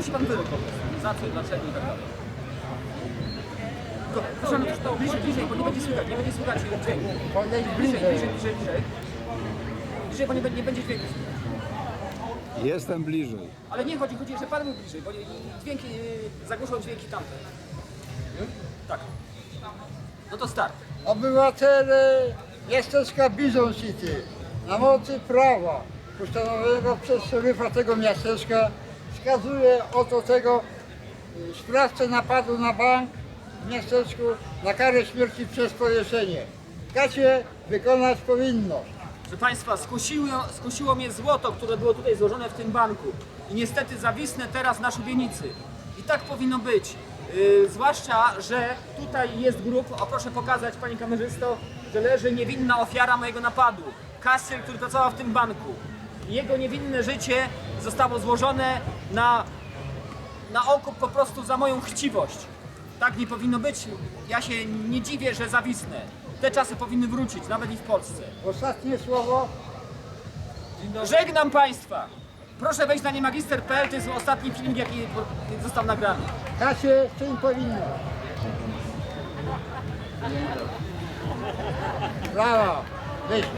Musi pan prostu. Za co, dlaczego i tak dalej. Tylko, proszę pana, to bliżej, bliżej, bo nie będzie słychać, nie będzie słychać dźwięku. Bliżej, bliżej. bliżej, bliżej, bliżej. Bliżej, bo nie, będzie- nie będzie dźwięku słychać. Jestem bliżej. Ale nie chodzi, chodzi, że pan był bliżej, bo dźwięki, yy, zagłuszą dźwięki tamte. Tak. No to start. Obywatele miasteczka Bizon City na mocy prawa ustanowionego przez szeryfa tego miasteczka wskazuje oto tego y, sprawcę napadu na bank w miasteczku na karę śmierci przez powieszenie. Kacie wykonać powinność. Proszę Państwa, skusiło, skusiło mnie złoto, które było tutaj złożone w tym banku. I niestety zawisnę teraz na szubienicy. I tak powinno być. Yy, zwłaszcza, że tutaj jest grup, o proszę pokazać Pani kamerzysto, że leży niewinna ofiara mojego napadu. Kasjer, który pracował w tym banku. Jego niewinne życie zostało złożone na, na okup po prostu za moją chciwość. Tak nie powinno być. Ja się nie dziwię, że zawisnę. Te czasy powinny wrócić, nawet i w Polsce. Ostatnie słowo. Żegnam Państwa! Proszę wejść na niemagister.pl, to jest ostatni film, jaki został nagrany. Kacie czyń powinność. Brawa. Wyszło.